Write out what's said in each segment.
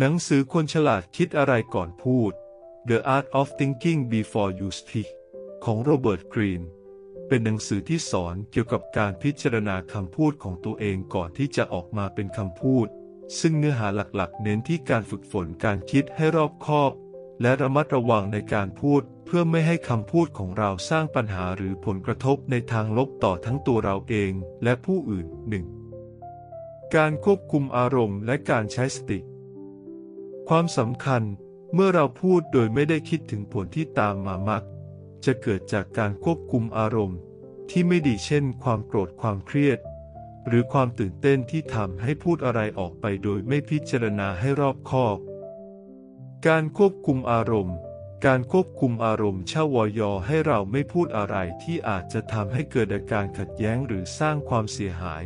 หนังสือคนฉลาดคิดอะไรก่อนพูด The Art of Thinking Before You Speak ของโรเบิร์ตกรีน เป็นหนังสือที่สอนเกี่ยวกับการพิจารณาคำพูดของตัวเองก่อนที่จะออกมาเป็นคำพูด ซึ่งเนื้อหาหลักๆ เน้นที่การฝึกฝนการคิดให้รอบคอบ และระมัดระวังในการพูด เพื่อไม่ให้คำพูดของเราสร้างปัญหาหรือผลกระทบในทางลบต่อทั้งตัวเราเองและผู้อื่นหนึ่งการควบคุมอารมณ์และการใช้สติ ความสำคัญเมื่อเราพูดโดยไม่ได้คิดถึงผลที่ตามมามัก จะเกิดจากการควบคุมอารมณ์ ที่ไม่ดีเช่น ความโกรธความเครียด หรือความตื่นเต้นที่ทำให้พูดอะไรออกไปโดยไม่พิจารณาให้รอบคอบ การควบคุมอารมณ์การควบคุมอารมณ์เช่าวอยอให้เราไม่พูดอะไรที่อาจจะทำให้เกิดอาการขัดแย้งหรือสร้างความเสียหาย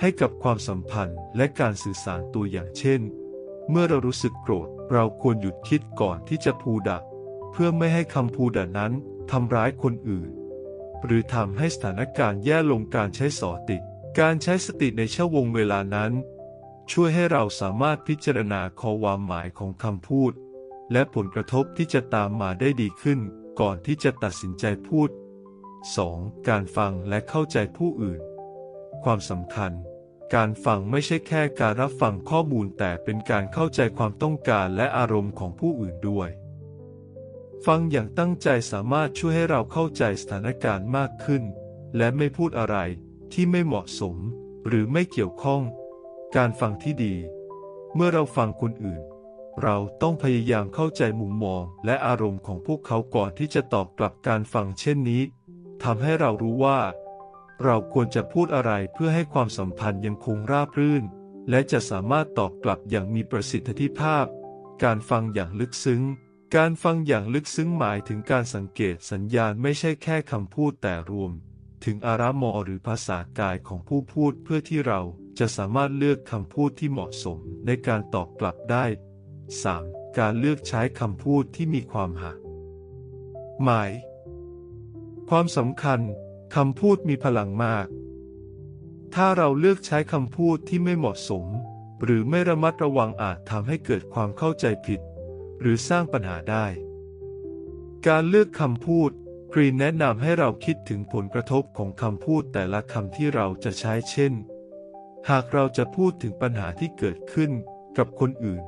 ให้กับความสัมพันธ์และการสื่อสารตัวอย่างเช่น เมื่อเรารู้สึกโกรธ เราควรหยุดคิดก่อนที่จะพูดะเพื่อไม่ให้คำพูดนั้นทำร้ายคนอื่น หรือทำให้สถานการณ์แย่ลงการใช้สติ การใช้สติในช่วงเวลานั้น ช่วยให้เราสามารถพิจารณาข้อความหมายของคำพูด และผลกระทบที่จะตามมาได้ดีขึ้น ก่อนที่จะตัดสินใจพูด 2. การฟังและเข้าใจผู้อื่น ความสำคัญ การฟังไม่ใช่แค่การรับฟังข้อมูลแต่เป็นการเข้าใจความต้องการและอารมณ์ของผู้อื่นด้วย ฟังอย่างตั้งใจสามารถช่วยให้เราเข้าใจสถานการณ์มากขึ้น และไม่พูดอะไรที่ไม่เหมาะสม หรือไม่เกี่ยวข้อง การฟังที่ดี เมื่อเราฟังคนอื่น เราต้องพยายามเข้าใจมุมมองและอารมณ์ของพวกเขาก่อนที่จะตอบกลับการฟังเช่นนี้ทำให้เรารู้ว่า เราควรจะพูดอะไรเพื่อให้ความสัมพันธ์ยังคงราบรื่น และจะสามารถตอบกลับอย่างมีประสิทธิภาพ การฟังอย่างลึกซึ้ง การฟังอย่างลึกซึ้งหมายถึงการสังเกตสัญญาณไม่ใช่แค่คำพูดแต่รวม ถึงอารามอหรือภาษากายของผู้พูดเพื่อที่เราจะสามารถเลือกคำพูดที่เหมาะสมในการตอบกลับได้ 3. การเลือกใช้คำพูดที่มีความหมายความสำคัญ คำพูดมีพลังมาก ถ้าเราเลือกใช้คำพูดที่ไม่เหมาะสม หรือไม่ระมัดระวังอาจทำให้เกิดความเข้าใจผิด หรือสร้างปัญหาได้ การเลือกคำพูดกรีนแนะนำให้เราคิดถึงผลกระทบของคำพูดแต่ละคำที่เราจะใช้เช่น หากเราจะพูดถึงปัญหาที่เกิดขึ้นกับคนอื่น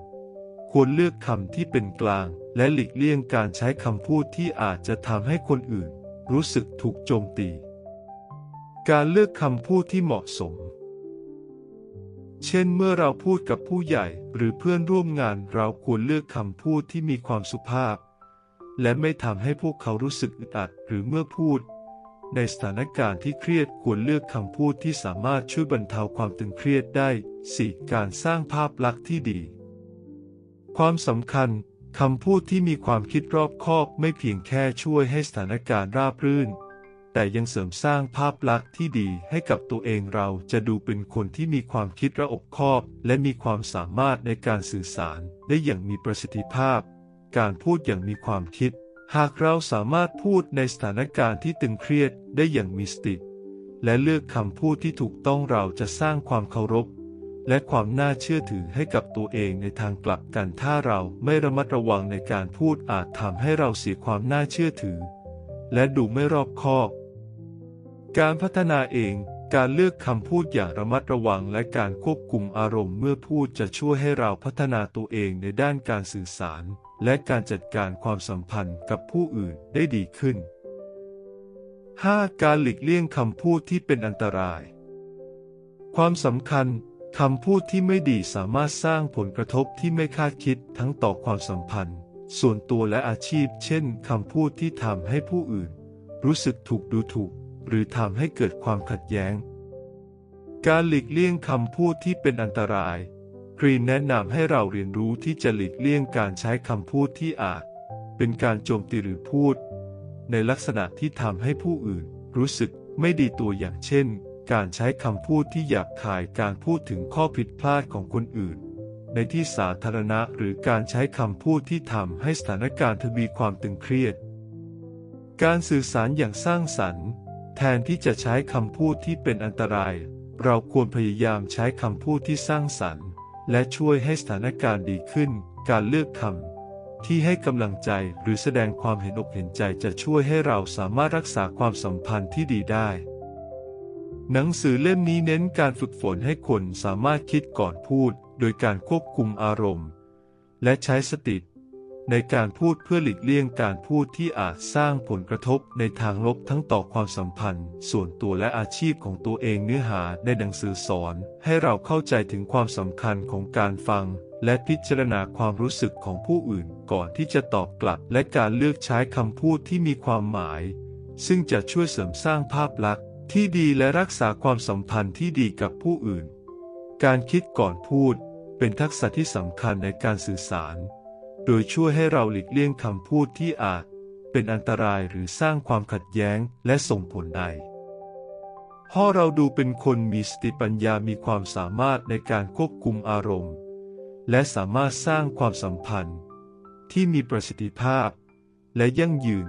ควรเลือกคำที่เป็นกลาง และหลีกเลี่ยงการใช้คำพูดที่อาจจะทำให้คนอื่น รู้สึกถูกโจมตี การเลือกคำพูดที่เหมาะสม เช่นเมื่อเราพูดกับผู้ใหญ่หรือเพื่อนร่วมงานเราควรเลือกคำพูดที่มีความสุภาพ และไม่ทำให้พวกเขารู้สึกอึดอัดหรือเมื่อพูด ในสถานการณ์ที่เครียดควรเลือกคำพูดที่สามารถช่วยบรรเทาความตึงเครียดได้ 4. การสร้างภาพลักษณ์ที่ดี ความสำคัญคำพูดที่มีความคิดรอบคอบไม่เพียงแค่ช่วยให้สถานการณ์ราบรื่น แต่ยังเสริมสร้างภาพลักษณ์ที่ดีให้กับตัวเองเราจะดูเป็นคนที่มีความคิดระอบคอบ และมีความสามารถในการสื่อสารได้อย่างมีประสิทธิภาพ การพูดอย่างมีความคิด หากเราสามารถพูดในสถานการณ์ที่ตึงเครียดได้อย่างมีสติ และเลือกคำพูดที่ถูกต้องเราจะสร้างความเคารพ และความน่าเชื่อถือให้กับตัวเองในทางกลับกันถ้าเราไม่ระมัดระวังในการพูดอาจทำให้เราเสียความน่าเชื่อถือ และดูไม่รอบคอบ การพัฒนาเอง การเลือกคำพูดอย่างระมัดระวังและการควบคุมอารมณ์เมื่อพูดจะช่วยให้เราพัฒนาตัวเองในด้านการสื่อสาร และการจัดการความสัมพันธ์กับผู้อื่นได้ดีขึ้น 5. การหลีกเลี่ยงคำพูดที่เป็นอันตราย ความสำคัญคำพูดที่ไม่ดีสามารถสร้างผลกระทบที่ไม่คาดคิดทั้งต่อความสัมพันธ์ ส่วนตัวและอาชีพ เช่นคำพูดที่ทำให้ผู้อื่น รู้สึกถูกดูถูก หรือทำให้เกิดความขัดแย้ง การหลีกเลี่ยงคำพูดที่เป็นอันตรายกรีนแนะนำให้เราเรียนรู้ที่จะหลีกเลี่ยงการใช้คำพูดที่อาจ เป็นการโจมตีหรือพูด ในลักษณะที่ทำให้ผู้อื่น รู้สึกไม่ดีตัวอย่างเช่น การใช้คำพูดที่หยาบคายการพูดถึงข้อผิดพลาดของคนอื่น ในที่สาธารณะหรือการใช้คำพูดที่ทำให้สถานการณ์ทวีความตึงเครียดการสื่อสารอย่างสร้างสรรค์ แทนที่จะใช้คำพูดที่เป็นอันตราย เราควรพยายามใช้คำพูดที่สร้างสรรค์ และช่วยให้สถานการณ์ดีขึ้น การเลือกคำที่ให้กำลังใจหรือแสดงความเห็นอกเห็นใจจะช่วยให้เราสามารถรักษาความสัมพันธ์ที่ดีได้หนังสือเล่มนี้เน้นการฝึกฝนให้คนสามารถคิดก่อนพูด โดยการควบคุมอารมณ์ และใช้สติ ในการพูดเพื่อหลีกเลี่ยงการพูดที่อาจสร้างผลกระทบในทางลบทั้งต่อความสัมพันธ์ ส่วนตัวและอาชีพของตัวเองเนื้อหาในหนังสือสอน ให้เราเข้าใจถึงความสำคัญของการฟัง และพิจารณาความรู้สึกของผู้อื่นก่อนที่จะตอบกลับ และการเลือกใช้คำพูดที่มีความหมาย ซึ่งจะช่วยเสริมสร้างภาพลักษณ์ที่ดีและรักษาความสัมพันธ์ที่ดีกับผู้อื่น การคิดก่อนพูดเป็นทักษะที่สำคัญในการสื่อสาร โดยช่วยให้เราหลีกเลี่ยงคำพูดที่อาจ เป็นอันตรายหรือสร้างความขัดแย้งและส่งผลใดพ่อเราดูเป็นคนมีสติปัญญามีความสามารถในการควบคุมอารมณ์ และสามารถสร้างความสัมพันธ์ ที่มีประสิทธิภาพ และยั่งยืน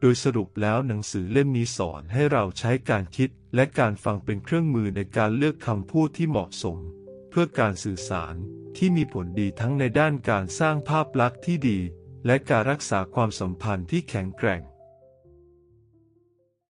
โดยสรุปแล้วหนังสือเล่มนี้สอนให้เราใช้การคิดและการฟังเป็นเครื่องมือในการเลือกคำพูดที่เหมาะสม เพื่อการสื่อสาร ที่มีผลดีทั้งในด้านการสร้างภาพลักษณ์ที่ดี และการรักษาความสัมพันธ์ที่แข็งแกร่ง